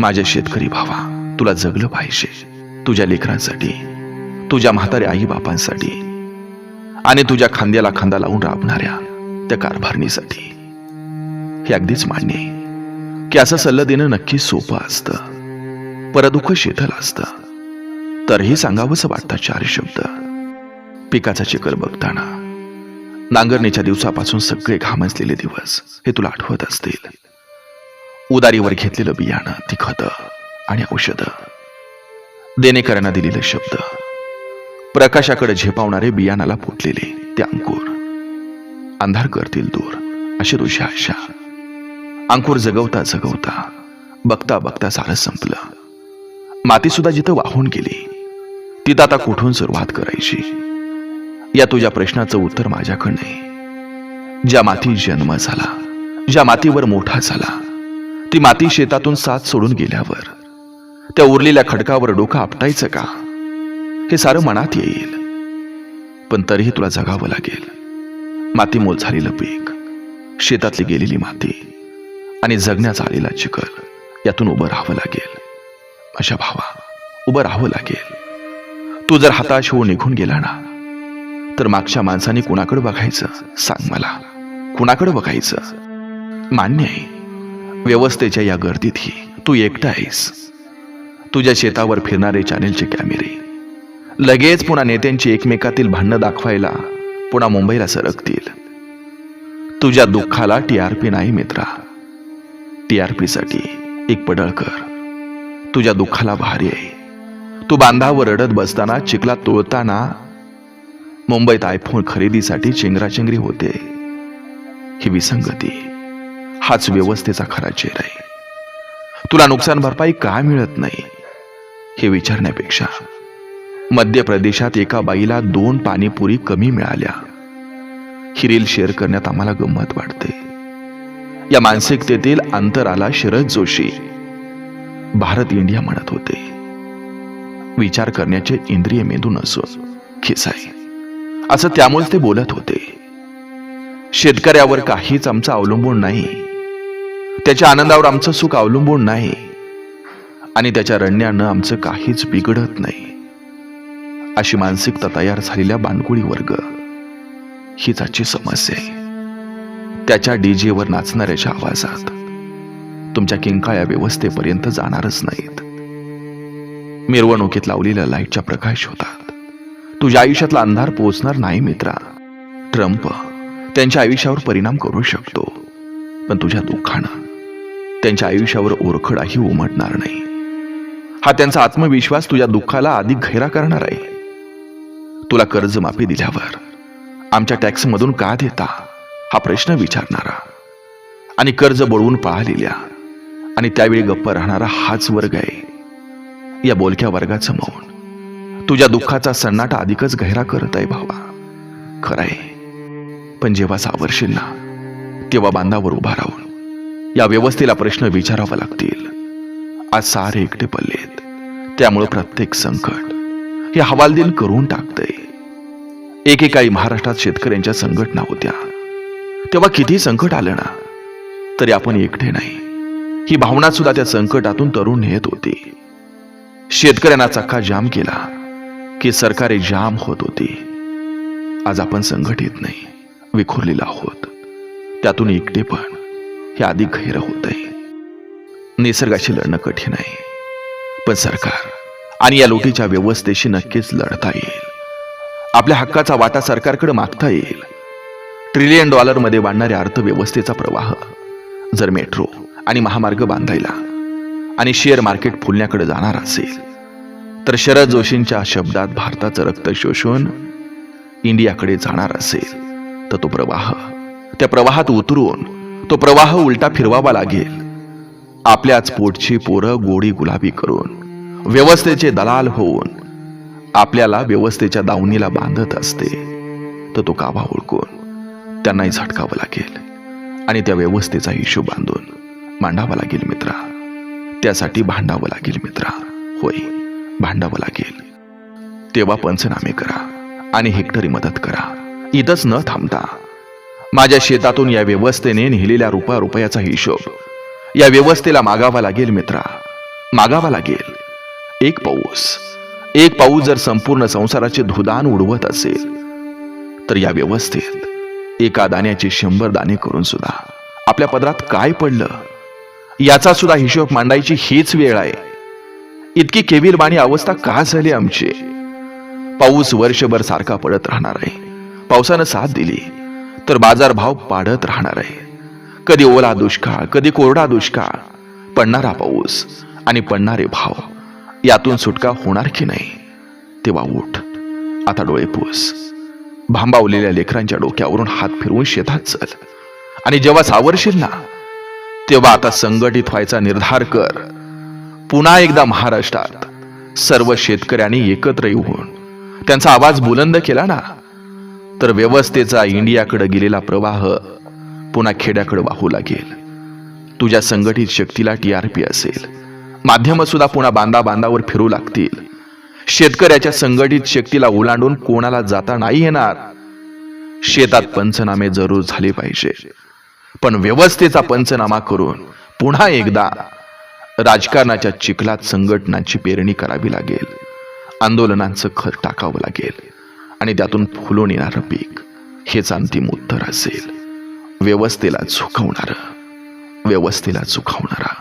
माझ्या शेतकरी भावा तुला जगलं पाहिजे. तुझ्या लेकरांसाठी तुझ्या म्हाताऱ्या आई बापांसाठी आणि तुझ्या खांद्याला खांदा लावून राबणाऱ्या त्या कारभारणीसाठी. हे अगदीच मान्य की असं सल्ला देणं नक्की सोपं असतं. परदुःख शीतल असतं. तरीही सांगावंसं वाटतं चार शब्द. पिकाचा चिखल बघताना नांगरणीच्या दिवसापासून सगळे घामजलेले दिवस हे तुला आठवत असतील. उदारीवर घेतलेलं बियाणं ती खतं आणि औषधं. देणेकरांना दिलेले शब्द. प्रकाशाकडे झेपावणारे बियाणाला फुटलेले ते अंकुर. अंधार करतील दूर अशी तुझी आशा. अंकुर जगवता जगवता बघता बघता सारं संपलं. माती सुद्धा जिथं वाहून गेली तिथं आता कुठून सुरुवात करायची? या तुझ्या प्रश्नाचं उत्तर माझ्याकडे नाही. ज्या माती जन्म झाला ज्या मातीवर मोठा झाला ती माती शेतातून साथ सोडून गेल्यावर. त्या उरलेल्या खडकावर डोकं आपटायचं का? हे सारं मनात येईल. पण तरीही तुला जगावं लागेल. माती मोल झालेलं पीक शेतातली गेलेली माती आणि जगण्याचा आलेला चिखल यातून उभं राहावं लागेल. अशा भावा उभं राहावं लागेल. तू जर हताश होऊन निघून गेला ना तर मागच्या माणसाने कुणाकडे बघायचं सांग मला. कुणाकडे बघायचं? मान्य आहे. व्यवस्थेच्या या गर्दीतही तू एकटा आहेस. तुझ्या शेतावर फिरणारे चॅनेलचे कॅमेरे. लगेच पुन्हा नेत्यांची एकमेकातील भांडणं दाखवायला पुन्हा मुंबईला सरकतील. तुझ्या दुःखाला टीआरपी नाही मित्रा. टी आर पीसाठी एक पडळकर तुझ्या दुःखाला भारी आहे. तू बांधावर रडत बसताना चिखलात तुळताना मुंबईत आयफोन खरेदीसाठी चेंगराचेंगरी होते. ही विसंगती. हाच व्यवस्थेचा खरा चेहरा आहे. तुला नुकसान भरपाई का मिळत नाही? हे विचारण्यापेक्षा मध्य प्रदेशात एका बाईला दोन पाणीपुरी कमी मिळाल्या. ही रील शेअर करण्यात आम्हाला गंमत वाटते. या मानसिकतेतील अंतराला शरद जोशी भारत इंडिया म्हणत होते. विचार करण्याचे इंद्रिय मेंदू नसून खिसाई असं त्यामुळे ते बोलत होते. शेतकऱ्यावर काहीच आमचं अवलंबून नाही. त्याच्या आनंदावर आमचं सुख अवलंबून नाही आणि त्याच्या रडण्यानं आमचं काहीच बिघडत नाही. अशी मानसिकता तयार झालेल्या बांडकुळी वर्ग हीच आजची समस्या आहे. त्याच्या डीजेवर नाचणाऱ्याच्या आवाजात तुमच्या किंकाळ्या व्यवस्थेपर्यंत जाणारच नाहीत. मिरवणुकीत लावलेल्या लाईटच्या प्रकाश होतात. तुझ्या आयुष्यातला अंधार पोचणार नाही मित्रा. ट्रम्प त्यांच्या आयुष्यावर परिणाम करू शकतो पण तुझ्या दुःखानं त्यांच्या आयुष्यावर ओरखडाही उमटणार नाही. हा त्यांचा आत्मविश्वास तुझ्या दुःखाला अधिक गैरा करणार आहे. तुला कर्जमाफी दिल्यावर आमच्या टॅक्समधून का देता हा प्रश्न विचारणारा. आणि कर्ज बळवून पळालेल्या आणि त्यावेळी गप्प राहणारा हाच वर्ग आहे. या बोलक्या वर्गाचं मौन. तुझ्या दुःखाचा सन्नाटा अधिकच गहिरा करत आहे भावा. खरंय पण जेव्हा सावरशील ना तेव्हा बांधावर उभा राहून या व्यवस्थेला प्रश्न विचारावा लागतील. आज सारे एकटे पडलेत त्यामुळं प्रत्येक संकट हे हवालदिल करून टाकतंय. एकेकाळी महाराष्ट्रात शेतकऱ्यांच्या संघटना होत्या. तेव्हा किती संकट आलं ना तरी आपण एकटे नाही. ही भावना सुद्धा त्या संकटातून तरुण नेत होती. शेतकऱ्यांना चक्का जाम केला की सरकारे जाम होत होती. आज आपण संघटित नाही विखुरलेला आहोत. त्यातून एकटे पण हे अधिक गैर होत आहे. निसर्गाशी लढणं कठीण आहे. पण सरकार आणि या लोटीच्या व्यवस्थेशी नक्कीच लढता येईल. आपल्या हक्काचा वाटा सरकारकडे मागता येईल. ट्रिलियन डॉलरमध्ये वाढणाऱ्या अर्थव्यवस्थेचा प्रवाह जर मेट्रो आणि महामार्ग बांधायला आणि शेअर मार्केट फुलण्याकडे जाणार असेल तर शरद जोशींच्या शब्दात भारताचं रक्त शोषून इंडियाकडे जाणार असेल तर तो प्रवाह त्या प्रवाहात उतरून तो प्रवाह उलटा फिरवावा लागेल. आपल्याच पोटची पोरं गोडी गुलाबी करून व्यवस्थेचे दलाल होऊन आपल्याला व्यवस्थेच्या दावणीला बांधत असते तर तो काबा ओळखून त्यांनाही झटकावं लागेल आणि त्या व्यवस्थेचा हिशोब बांधून मांडावा लागेल मित्रा. त्यासाठी भांडावं लागेल मित्रा. होय भांडावं लागेल. तेव्हा पंचनामे करा आणि हेक्टरी मदत करा. इथंच न थांबता माझ्या शेतातून या व्यवस्थेने नेलेल्या रुपया रुपयाचा हिशोब. या व्यवस्थेला मागावा लागेल मित्रा. मागावा लागेल. एक पाऊस. एक पाऊस जर संपूर्ण संसाराचे धुदान उडवत असेल तर या व्यवस्थेत एका दाण्याचे शंभर दाणे करून सुद्धा आपल्या पदरात काय पडलं? याचा सुद्धा हिशोब मांडायची हीच वेळ आहे. इतकी केविलवाणी अवस्था का झाली आमची? पाऊस वर्षभर सारखा पडत राहणार आहे. पावसानं साथ दिली. तर बाजारभाव पाडत राहणार आहे. कधी ओला दुष्काळ कधी कोरडा दुष्काळ पडणारा पाऊस आणि पडणारे भाव यातून सुटका होणार की नाही? तेव्हा उठ. आता डोळे पूस. भांबावलेल्या लेकरांच्या डोक्यावरून हात फिरवून शेतात चल. आणि जेव्हा सावरशील ना तेव्हा आता संघटित व्हायचा निर्धार कर. पुन्हा एकदा महाराष्ट्रात सर्व शेतकऱ्यांनी एकत्र येऊन त्यांचा आवाज बुलंद केला ना तर व्यवस्थेचा इंडियाकडे गेलेला प्रवाह पुन्हा खेड्याकडे वाहू लागेल. तुझ्या संघटित शक्तीला टीआरपी असेल. माध्यम सुद्धा पुन्हा बांधा बांधावर फिरू लागतील. शेतकऱ्याच्या संघटित शक्तीला ओलांडून कोणाला जाता नाही येणार. शेतात पंचनामे जरूर झाले पाहिजे. पण व्यवस्थेचा पंचनामा करून पुन्हा एकदा राजकारणाच्या चिखलात संघटनांची पेरणी करावी लागेल. आंदोलनांचं खत टाकावं लागेल. आणि त्यातून फुलून येणारं पीक. हेच अंतिम उत्तर असेल. व्यवस्थेला झुकवणारं. व्यवस्थेला झुकवणारा.